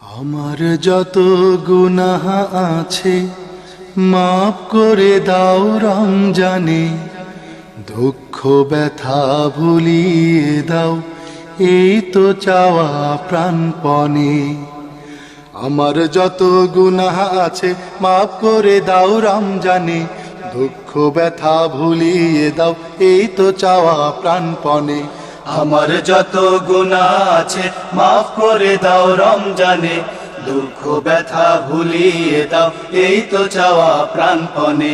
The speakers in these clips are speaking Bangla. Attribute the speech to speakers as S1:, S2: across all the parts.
S1: আমার যত গুনাহ আছে, মাফ করে দাও রমজানে। দুঃখ, ব্যথা ভুলিয়ে দাও, এই তো চাওয়া প্রাণপণে। আমার যত গুনাহ আছে, মাফ করে দাও রমজানে। দুঃখ, ব্যথা ভুলিয়ে দাও, এই তো চাওয়া প্রাণপণে।
S2: আমার যত গুণা আছে, মাফ করে দাও রমজানে। দুঃখ, ব্যথা ভুলিয়ে দাও, এই তো চাওয়া প্রাণপণে।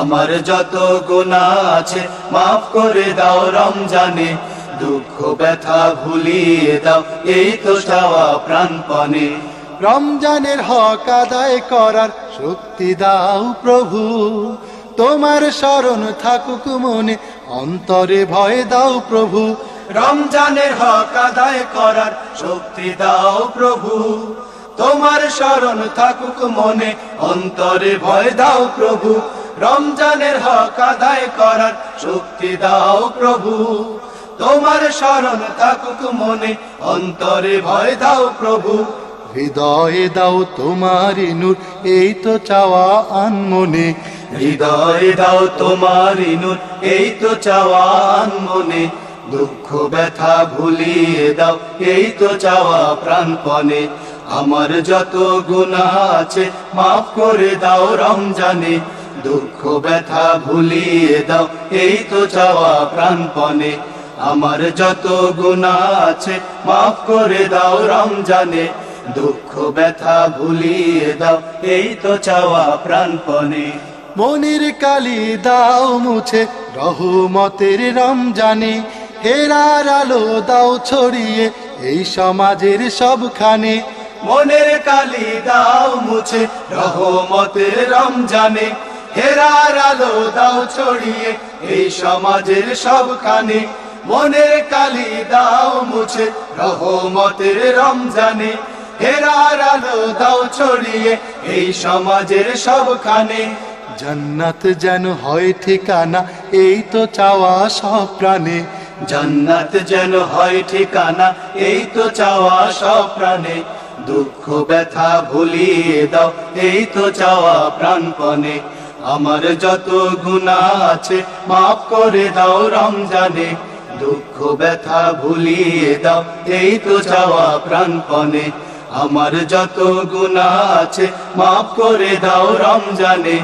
S2: আমার যত গুণা আছে, মাফ করে দাও রমজানে। দুঃখ, ব্যথা ভুলিয়ে দাও, এই তো চাওয়া প্রাণপণে।
S1: রমজানের হক আদায় করার শক্তি দাও প্রভু। তোমার স্মরণ থাকুক মনে, অন্তরে ভয় দাও প্রভু।
S2: রমজানের হক আদায় করার শক্তি দাও প্রভু। তোমার স্মরণ থাকুক মনে অন্তরে ভয় দাও প্রভু। রমজানের হক আদায় করার শক্তি দাও প্রভু। তোমার স্মরণ থাকুক মনে অন্তরে ভয় দাও প্রভু।
S1: হৃদয়ে দাও তোমার নূর এই তো চাওয়া আনমনে।
S2: হৃদয়ে দাও তোমার নূর এই তো চাওয়ান মনে দুঃখ ব্যথা ভুলিয়ে দাও, এই তো চাওয়া প্রাণপণে। আমার যত গুণা আছে, মাফ করে দাও রমজানে। দুঃখ ব্যথা ভুলিয়ে দাও, এই তো চাওয়া প্রাণপণে। আমার যত গুণা আছে, মাফ করে দাও রমজানে। দুঃখ ব্যথা ভুলিয়ে দাও, এই তো চাওয়া প্রাণপণে।
S1: মনির কালি দাও মুছে, রহমতের রমজানে। হেরার আলো দাও ছড়িয়ে, এই সমাজের সবখানে।
S2: মনের কালি দাও মুছে, রহমতের রমজানে। হেরার আলো দাও ছড়িয়ে, এই সমাজের সবখানে। মনের কালি দাও মুছে, রহমতের রমজানে। হেরার আলো দাও ছড়িয়ে, এই সমাজের সবখানে।
S1: জান্নাত যেন হয় ঠিকানা, এই তো চাওয়া সব প্রাণে।
S2: জান্নাত যেন হয় ঠিকানা, এই তো চাওয়া সব প্রাণে। দুঃখ, ব্যথা ভুলিয়ে দাও, এই তো চাওয়া প্রাণপণে। আমার যত গুণা আছে, মাফ করে দাও রমজানে। দুঃখ, ব্যথা ভুলিয়ে দাও, এই তো চাওয়া প্রাণপণে। আমার যত গুণা আছে, মাফ করে দাও রমজানে।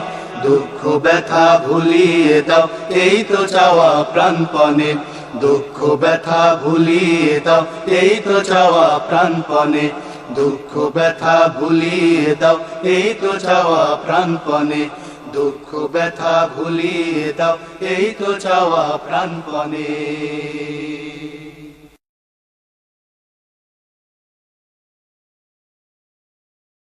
S2: দুঃখ, ব্যথা ভুলিয়ে দাও, এই তো চাওয়া প্রাণপণে। দুঃখ ব্যথা ভুলিয়ে দাও, এই তো চাওয়া প্রাণপণে। দুঃখ ব্যথা ভুলিয়ে দাও, এই তো চাওয়া প্রাণপণে। দুঃখ ব্যথা ভুলিয়ে দাও, এই তো চাওয়া প্রাণপণে।